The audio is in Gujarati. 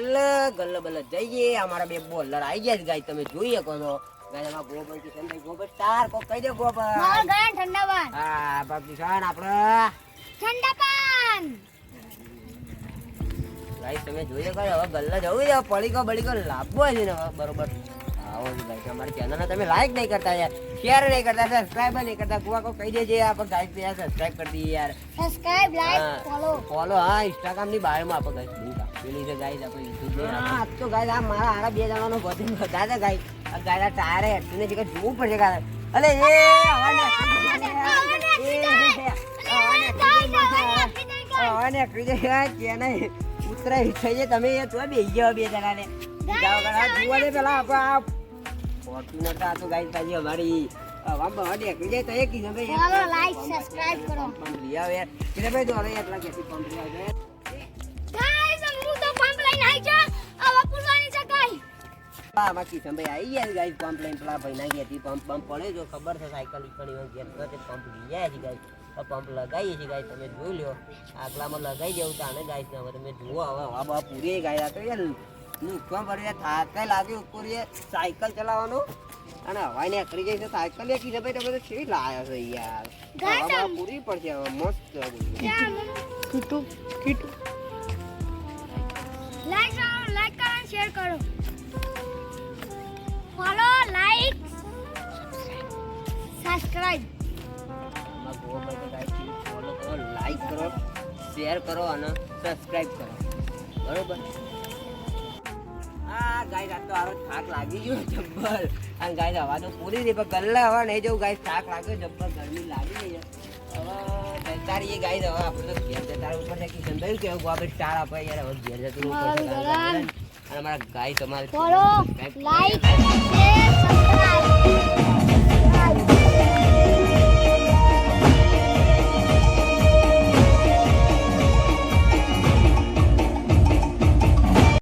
ગલ્લે બલ્લે જઈએ. અમારા બે બોલર આવી ગયા છે ગાય. તમે જોઈ શકો છો. ગાય અમારા ગોબર કિશનભાઈ ગોબર. તાર કોક કહી દે ગોબર. ગળા ઠંડા પાન. હા બાપ કિશન આપણે. ઠંડા પાન. ગાય તમે જોઈ શકો હવે ગલ્લે જવું છે. પડીકો બડીકો લાભો છે ને બરોબર. આવો જ ગાય અમારી ચેનલને તમે લાઈક નહીં કરતા યાર શેર નહીં કરતા સબસ્ક્રાઇબ નહીં કરતા કુવા કો કહી દેજે આપણે ગાય યાર સબસ્ક્રાઇબ કરી દઈએ યાર સબસ્ક્રાઇબ લાઈક હા. ફોલો ફોલો હા ઇન્સ્ટાગ્રામની બાયોમાં આપણે ગાઈસ લિંક આપેલી છે ગાઈસ આપણે યુટ્યુબની હા તો ગાઈસ આ મારા હારા બે જણાનો બધું બધા છે ગાઈસ આ ગાઈસ ટાયર હેઠને જે જોવું પડશે ગાઈસ અલે એ હવા ને હવા ને કીધે કે નહીં ઉતરાઈ થઈ જાય તમે એ તો બે ગયો બે જણા ને જાઓ ગણા પેલા આપણે આ ફોર્ચ્યુનર તો આ તો ગાઈસ પાછી અમારી હવા બહાર નીકળી જાય તો એ કીધું ભાઈ. Follow, like, subscribe કરો. પંપ લઈ આવે. કીધું ભાઈ તો અરે એટલા કેથી પંપ લઈ આવે ગાઈસ હું તો પંપ લઈને આવી જા આવા પુલવાની શકાય હા આમાં કિશનભાઈ આવી ગયા ગાઈસ પંપ લઈને પેલા ભાઈ ના ઘેરથી પંપ પંપ પડે. જો ખબર છે સાયકલ નીકળી હોય ઘેર તો પંપ લઈ ગયા છે ગાઈસ પંપ લગાવીએ છીએ ગાય તમે જોઈ લ્યો. આગલામાં લગાવી દેવું તાને ગાય તમે જુઓ. હવે પૂરી ગાય તો યાર નુકસાન પડી થાકે લાગે ઉપર એ સાયકલ ચલાવવાનું. અને હવાઈ ને કરી જાય છે સાયકલ લેખી છે ભાઈ તમે તો કેવી લાયા છે યાર? ગાઈસ, હવા પૂરી પડશે હવે મસ્ત કીટુ કીટુ લાઈક કરો લાઈક કરો શેર કરો. ફોલો લાઈક સબસ્ક્રાઇબ ફોલો કરો લાઈક કરો શેર કરો અને સબસ્ક્રાઇબ કરો. બરોબર? આ આ તો આરો થાક લાગી ગયો જબ્બર. અને ગાય હવા તો પૂરી રહી પણ ગલ્લા હવા નહીં જવું ગાય થાક લાગ્યો જબ્બર ગરમી લાગી ગઈ હવે જતા રહીએ ગાય હવે આપણે તો ઘેર જતા રહેવું પડશે કે કેવું ગોબે સ્ટાર આપે યાર હવે ઘેર જતું અને અમારા ગાય તમારે લાઈક શેર સબસ્ક્રાઇબ